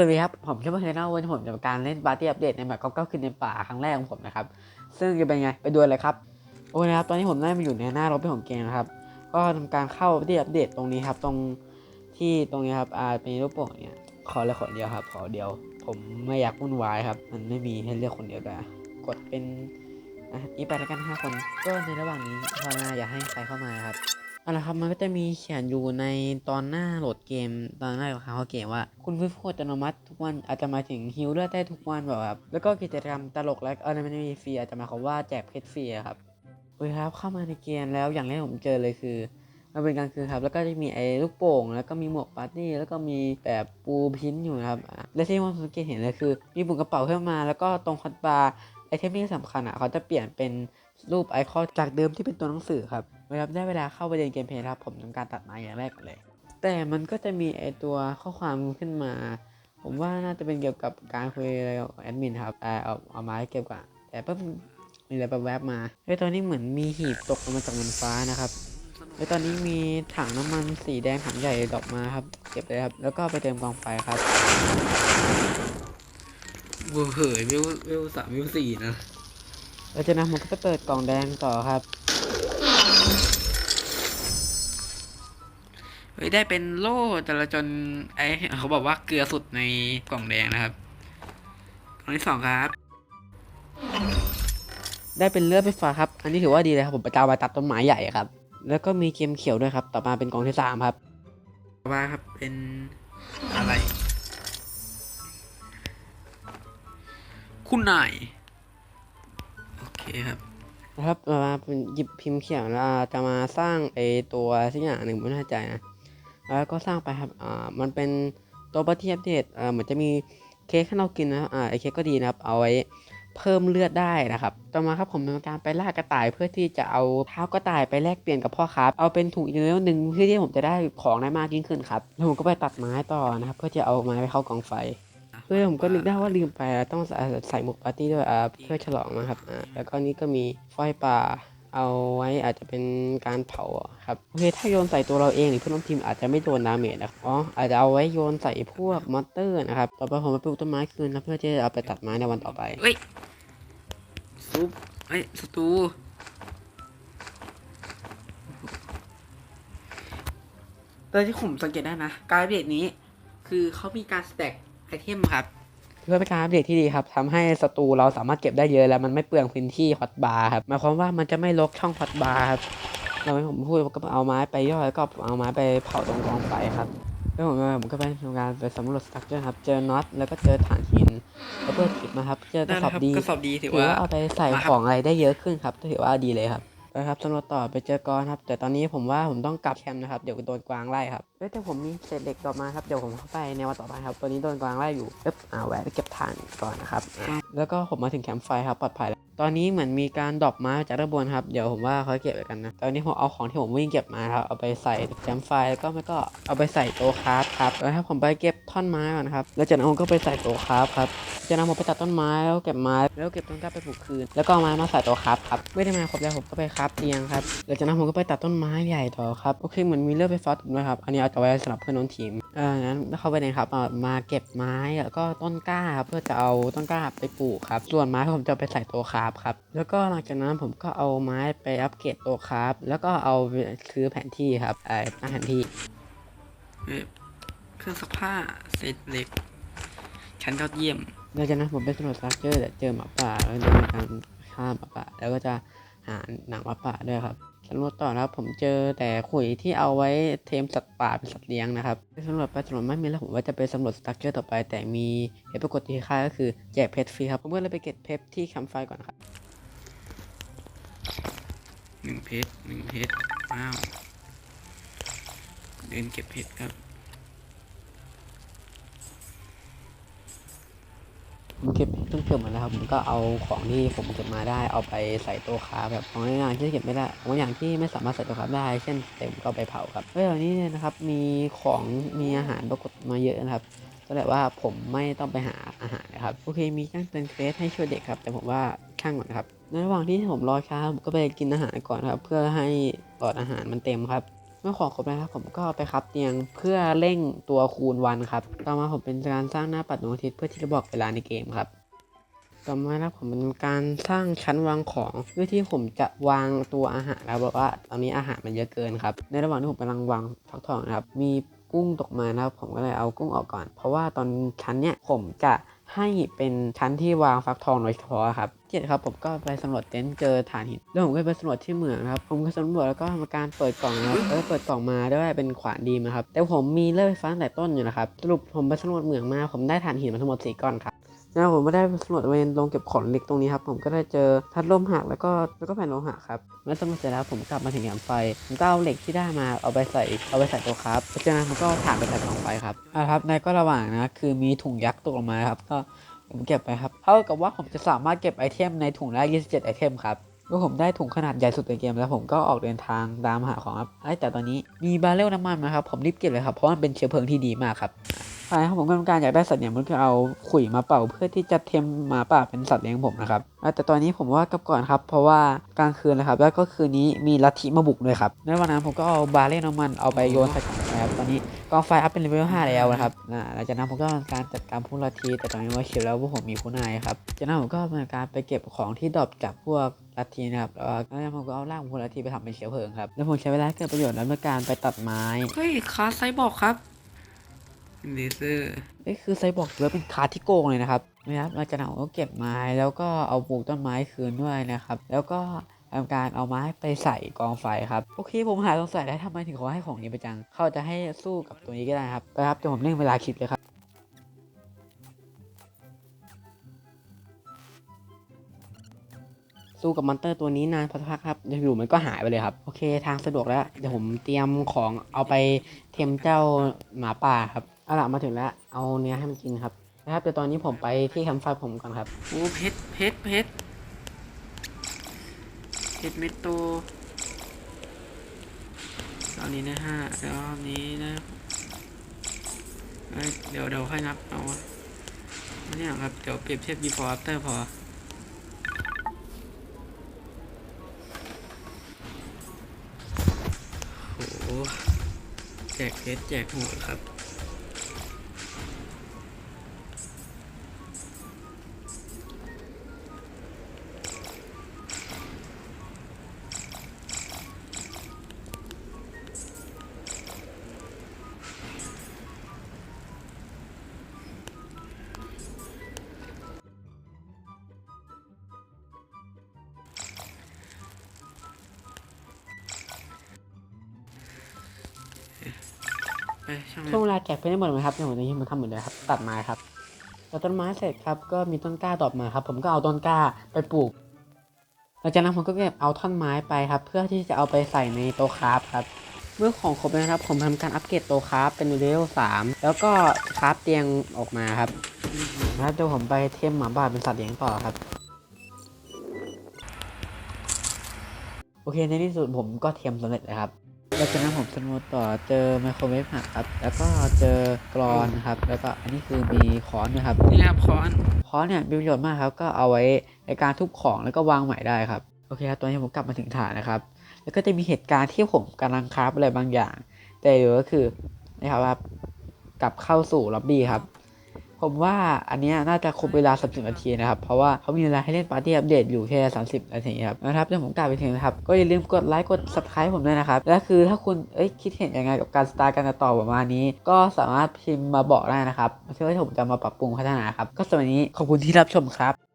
วัสดีครับ ผมชื่อว่าเฮน่าวันผมจะมาการเล่นปาร์ตี้อัปเดตในแบบก็คือในป่าครั้งแรกของผมนะครับ ซึ่งจะเป็นไงไปดูเลยครับ โอ้ยนะครับ ตอนนี้ผมได้มาอยู่ในหน้าล็อบบี้ของเกมนะครับ ก็ทำการเข้าปาร์ตี้อัปเดตตรงนี้ครับ ตรงที่ตรงนี้ครับ อ่า เป็นรูปโป่งเนี่ย ขอเลยขอเดียวครับ ขอเดียว ผมไม่อยากวุ่นวายครับ มันไม่มีให้เลือกคนเดียวด้วยอะกดเป็น อะอีไปแล้วกันห้าคน ก็ในระหว่างนี้ภาวนาอย่าให้ใครเข้ามาครับ เอาละครับมันก็จะมีเขียนอยู่ในตอนหน้าโหลดเกมตอนหน้าของเขาเกมว่า คุณฟื้นฟูอัตโนมัติทุกวันอาจจะมาถึงฮิลเลือดได้ทุกวันแบบครับแล้วก็กิจกรรมตลกและเออมันไม่มีฟรีอาจจะหมายความว่าแจกเพชรฟรีครับโอเคครับเข้ามาในเกมแล้วอย่างแรกผมเจอเลยคือมันเป็นกลางคืนครับ แล้วก็จะมีไอ้ลูกโป่ง แล้วก็มีหมวกปาร์ตี้ แล้วก็มีแบบปูพิ้นอยู่นะครับ และที่ผมสังเกตเห็นเลยคือ มีบุกกระเป๋าขึ้นมา แล้วก็ตรงคอตบาร์ไอเทมที่สำคัญอะเขาจะเปลี่ยนเป็นรูปไอคอนจากเดิมที่เป็นตัวหนังสือครับ เวลาได้เวลาเข้าประเด็นเกมเพลย์ครับผมทำการตัดไม้อย่างแรกก่อนเลย แต่มันก็จะมีไอตัวข้อความขึ้นมา ผมว่าน่าจะเป็นเกี่ยวกับการคุยอะไรกับแอดมินครับเอาเอาเอาไม้เก็บก่อนแต่ปุ๊บมีอะไรแวบๆมาไอตอนนี้เหมือนมีหีบตกลงมาจากบนฟ้านะครับไอตอนนี้มีถังน้ำมันสีแดงถังใหญ่ดอกมาครับ เก็บเลยครับ แล้วก็ไปเติมกองไฟครับเว้ยวิววิวสามวิวสี่นะแล้วจากนั้นผมก็ไปเปิดกล่องแดงต่อครับ เฮ้ยได้เป็นโล่จราจนไอเขาบอกว่าเกลือสุดในกล่องแดงนะครับกล่องที่สองครับได้เป็นเลือดไฟฟ้าครับ อันนี้ถือว่าดีเลยครับผมไปจะเอาไปตัดต้นไม้ใหญ่ครับ แล้วก็มีเกมเขียวด้วยครับ ต่อมาเป็นกล่องที่สามครับ ต่อมาครับเป็นอะไร คุณนาย โอเคครับนะครับต่อมาเป็นหยิบพิมพ์เขียวแล้วอ่าจะมาสร้างไอตัวสักอย่างหนึ่งไม่แน่ใจนะ แล้วก็สร้างไปครับอ่ามันเป็นตัวบัตที่อัปเดตอ่าเหมือนจะมีเค้กให้เรากินนะอ่าไอเค้กก็ดีนะครับเอาไว้เพิ่มเลือดได้นะครับ ต่อมาครับผมทำการไปล่ากระต่ายเพื่อที่จะเอาเท้ากระต่ายไปแลกเปลี่ยนกับพ่อครับ เอาเป็นถุงอีกเลเวหนึ่งเพื่อที่ผมจะได้ของได้มากยิ่งขึ้นครับ แล้วผมก็ไปตัดไม้ต่อนะครับ เพื่อจะเอาไม้ไปเข้ากองไฟ เพื่อผมก็นึกได้ว่าลืมไปต้องใส่หมวกปาร์ตี้ด้วยอ่าเพื่อฉลองนะครับอ่าแล้วก็นี่ก็มีไฟป่า เอาไว้อาจจะเป็นการเผาครับโอเคถ้าโยนใส่ตัวเราเองหรือเพื่อนร่วมทีมอาจจะไม่โดนดาเมจนะครับอ๋ออาจจะเอาไว้โยนใส่พวกมอนเตอร์นะครับต่อไปผมมาปลูกต้นไม้คืนนะเพื่อที่จะเอาไปตัดไม้ในวันต่อไปเฮ้ยซุปเฮ้ยสตูตอนที่ผมสังเกตได้นะ การอัปเดตนี้ คือเขามีการสแต็กไอเทมครับ เพื่อเป็นการอัปเดตที่ดีครับทำให้ศัตรูเราสามารถเก็บได้เยอะแล้วมันไม่เปลืองพื้นที่ฮอตบาร์ครับหมายความว่ามันจะไม่ลกช่องฮอตบาร์ครับเราให้ผมพูดก็เอาไม้ไปย่อยแล้วก็เอาไม้ไปเผาตรงกองไฟครับแล้วผมก็ผมก็ไปทำงานไปสำรวจสตรัคเจอร์ครับ เจอน็อตแล้วก็เจอฐานหินแล้วเปิดคลิปมาครับ เจอกระสอบดีกระสอบดีถืถืออว่าว่าเอาไปใส่มาครับของอะไรได้เยอะขึ้นครับถือว่าดีเลยครับ นะครับสำรวจต่อไปเจอกอรครับ แต่ตอนนี้ผมว่าผมต้องกลับแคมป์นะครับ เดี๋ยวโดนกวางไล่ครับเอ้ยแต่ผมมีเศษเหล็กต่อมาครับ เดี๋ยวผมเข้าไปในวันต่อไปครับ ตอนนี้โดนกวางไล่อยู่ปึ๊บอ่าแหวะไปเก็บถ่านก่อนนะครับ แล้วก็ผมมาถึงแคมป์ไฟครับปลอดภัยแล้วตอนนี้เหมือนมีการดรอปไม้จากด้านบนครับ เดี๋ยวผมว่าเขาเก็บไว้กันนะ ตอนนี้ผมเอาของที่ผมวิ่งเก็บมาครับ เอาไปใส่แคมป์ไฟแล้วก็ไม่ก็เอาไปใส่โต๊ะคราฟครับ แล้วถ้าผมไปเก็บท่อนไม้ก่อนครับ แล้วจากนั้นผมก็ไปใส่โต๊ะคราฟครับ จะนำผมไปตัดต้นไม้แล้วเก็บไม้แล้วเก็บต้นกล้าไปปลูกคืน แล้วก็เอาไม้มาใส่ตัวครับครับไม่ได้มาครบแล้วผมก็ไปครับเตียงครับหลังจากนั้นผมก็ไปตัดต้นไม้ใหญ่ต่อครับโอเคเหมือนมีเลือดไฟฟ้าตกด้วยครับอันนี้เอาไว้สำหรับเพื่อนน้องทีมเอองั้นเข้าไปเลยครับมาเก็บไม้แล้วก็ต้นกล้าครับเพื่อจะเอาต้นกล้าไปปลูกครับ ส่วนไม้ผมจะไปใส่ตัวครับครับแล้วก็หลังจากนั้นผมก็เอาไม้ไปอัปเกรดตัวครับแล้วก็เอาซื้อแผนที่ครับไอ้แผนที่เครื่องซักผ้าเศษเหล็ก ชั้นยอดเยี่ยมหลังจากนั้นผมไปสำรวจสตรัคเจอร์แต่เจอหมาป่าแล้วจะมีการฆ่าหมาป่า แล้วก็จะหาหนังหมาป่าด้วยครับสำรวจต่อนะครับผมเจอแต่ขุยที่เอาไว้เทมสัตว์ป่าเป็นสัตว์เลี้ยงนะครับไปสำรวจไปสำรวจไม่มีแล้วผมว่าจะไปสำรวจสตรัคเจอร์ต่อไป แต่มีเหตุปรากฏที่ค่ายก็คือแจกเพชรฟรีครับผมก็เลยไปเก็บเพชรที่แคมป์ไฟก่อนครับหนึ่งเพชรหนึ่งเพชรว้าวเดินเก็บเพชรครับ ผมเก็บเพชรจนเกือบหมดแล้วครับ ผมก็เอาของที่ผมเก็บมาได้เอาไปใส่ต๊ะค้าแบบของอย่างที่เก็บไม่ได้ของอย่างที่ไม่สามารถใส่ต๊ะค้าได้ เช่นเต็มก็ไปเผาครับเฮ้ยวันนี้นี่ยนะครับ มีของมีอาหารปรากฏมาเยอะนะครับก็แบบว่าผมไม่ต้องไปหาอาหารนะครับ โอเคมีจ้างเตือนเคสให้ช่วยเด็กครับ แต่ผมว่าช่างก่อนครับในระหว่างที่ผมรอช้าผมก็ไปกินอาหารก่อนครับ เพื่อให้หลอดอาหารมันเต็มครับ เมื่อของครบแล้วครับผมก็ไปครับเตียงเพื่อเร่งตัวคูณวันครับ ต่อมาผมเป็นการสร้างหน้าปัดดวงอาทิตย์เพื่อที่จะบอกเวลาในเกมครับ ต่อมานะครับผมเป็นการสร้างชั้นวางของเพื่อที่ผมจะวางตัวอาหารแล้วบอกว่าตอนนี้อาหารมันเยอะเกินครับ ในระหว่างที่ผมกำลังวางฟักทองนะครับ มีกุ้งตกมานะครับผมก็เลยเอากุ้งออกก่อน เพราะว่าตอนชั้นเนี้ยผมจะ ให้เป็นชั้นที่วางฟักทองโดยเฉพาะครับเจ็ดครับผมก็ไปสำรวจเต็นท์เจอฐานหินแล้วผมก็ไปสำรวจที่เหมืองครับ ผมก็สำรวจแล้วก็ทำการเปิดกล่องนะครับเออเปิดกล่องมาได้เป็นขวานดีมาครับแต่ผมมีเลื่อยไฟฟ้าแต่ต้นอยู่นะครับสรุปผมไปสำรวจเหมืองมาผมได้ฐานหินมาทั้งหมดสี่ก้อนครับ นะผมไม่ได้สำรวจบริเวณโรงเก็บของเล็กตรงนี้ครับ ผมก็ได้เจอทัดลมหักแล้วก็แล้วก็แผ่นโลหะครับเมื่อสำรวจเสร็จแล้วผมกลับมาถึงแคมป์ไฟผมก็เอาเหล็กที่ได้มาเอาไปใส่เอาไปใส่ตัวครับจากนั้นผมก็เอาถ่านไปใส่กล่องไฟครับอ่าครับในก็ระหว่างนะคือมีถุงยักษ์ตกลงมาครับก็ผมเก็บไปครับเท่ากับว่าผมจะสามารถเก็บไอเทมในถุงได้ 27 ไอเทมครับเมื่อผมได้ถุงขนาดใหญ่สุดในเกมแล้วผมก็ออกเดินทางตามหาของครับเอ้ยแต่ตอนนี้มีบาร์เรลน้ำมันนะครับผมรีบเก็บเลยครับเพราะมันเป็นเชื้อเพลิงที่ดีมากครับ ใช่ครับผมก็ต้องการอยากได้สัตว์เนี่ยมันก็เอาขุยมาเป่าเพื่อที่จะเทมหมาป่าเป็นสัตว์เลี้ยงผมนะครับแต่ตอนนี้ผมว่ากับก่อนครับ เพราะว่ากลางคืนนะครับ แล้วก็คืนนี้มีลัทธิมาบุกด้วยครับในวันนั้นผมก็เอาบาเล่น้ำมันเอาไปโยนใส่กล่องไฟครับตอนนี้กองไฟอัพเป็นเลเวล5แล้วนะครับหลังจากนั้นผมก็ทำการจัดการพวกลัทธิแต่ตอนนี้ว่าเขียวแล้วพวกผมมีผู้นายครับจากนั้นผมก็ทำการไปเก็บของที่ดรอปจากพวกลัทธินะครับแล้วผมก็เอาร่างพวกลัทธิไปทำเป็นเชื้อเพลิงครับแล้วผมใช้เวลาเกิดประโยชน์แล้วในการไปตัดไม้เฮ้ยคาไซบอกครับ เลเซอร์นี่คือไซบอร์กเรือเป็นคาร์ดที่โกงเลยนะครับนะครับเราจะนำก็เก็บไม้แล้วก็เอาปลูกต้นไม้คืนด้วยนะครับ แล้วก็ทำการเอาไม้ไปใส่กองไฟครับ โอเค ผมหาสงสัยได้วทำไมถึงเขาให้ของนี้ไปจัง เขาจะให้สู้กับตัวนี้ก็ได้ครับไปครับเดี๋ยวผมเร่งเวลาคลิปเลยครับสู้กับมอนเตอร์ตัวนี้นานพอสักพักครับอยู่ๆมันก็หายไปเลยครับ โอเค ทางสะดวกแล้ว เดี๋ยวผมเตรียมของเอาไปเทมเจ้าหมาป่าครับ เอาล่ะมาถึงแล้ว เอาเนื้อให้มันกินครับนะครับเดี๋ยวตอนนี้ผมไปที่แคมป์ไฟผมก่อนครับโอ้เพชรเพชรเพชรเพชรเม็ดโตตอนนี้นะฮะแล้วรอบนี้นะเดี๋ยวเดี๋ยวค่อยนับเอาเนี่ยครับ เดี๋ยวเปรียบเทียบ before after พอโอ้โหแจกเพชรแจกหัวครับ ไปช่างมันช่วงเวลาแกะเพชรได้หมดไหมครับเดี๋ยวผมจะยิ้มมาทำเหมือนเดิมครับตัดไม้ครับตัดต้นไม้เสร็จครับก็มีต้นกล้าตอบมาครับ ผมก็เอาต้นกล้าไปปลูกหลังจากนั้นผมก็เก็บเอาท่อนไม้ไปครับ เพื่อที่จะเอาไปใส่ในโตคราฟครับเมื่อของครบแล้วนะครับ ผมทำการอัปเกรดโตคราฟเป็นเลเวลสามแล้วก็คราฟเตียงออกมาครับนะครับเดี๋ยวผมไปเทมหมาบ้าเป็นสัตว์เลี้ยงต่อครับโอเคในที่สุดผมก็เทียมสำเร็จเลยครับ แล้วจากนั้นผมสำรวจต่อเจอไมโครเวฟหักครับ แล้วก็เจอกรอนครับ แล้วก็อันนี้คือมีค้อนนะครับนี่ครับคอนค้อนเนี่ยมีประโยชน์มากครับ ก็เอาไว้ในการทุบของแล้วก็วางใหม่ได้ครับ โอเคครับตอนนี้ผมกลับมาถึงฐานนะครับ แล้วก็จะมีเหตุการณ์ที่ผมกำลังคราฟอะไรบางอย่าง แต่เดี๋ยวก็คือนะครับว่ากลับเข้าสู่ล็อบบี้ครับ ผมว่าอันนี้น่าจะครบเวลา 30 นาทีนะครับ เพราะว่าเขามีเวลาให้เล่นปาร์ตี้อัปเดตอยู่แค่ 30 นาทีครับนะครับเดี๋ยวผมกลับไปถึงนะครับ ก็อย่าลืมกดไลค์กด subscribe ผมด้วยนะครับ และคือถ้าคุณเอ้ยคิดเห็นยังไงกับการสตาร์การตัดต่อประมาณนี้ ก็สามารถพิมพ์มาบอกได้นะครับเพื่อที่ผมจะมาปรับปรุงพัฒนาครับ ก็สำหรับนี้ขอบคุณที่รับชมครับ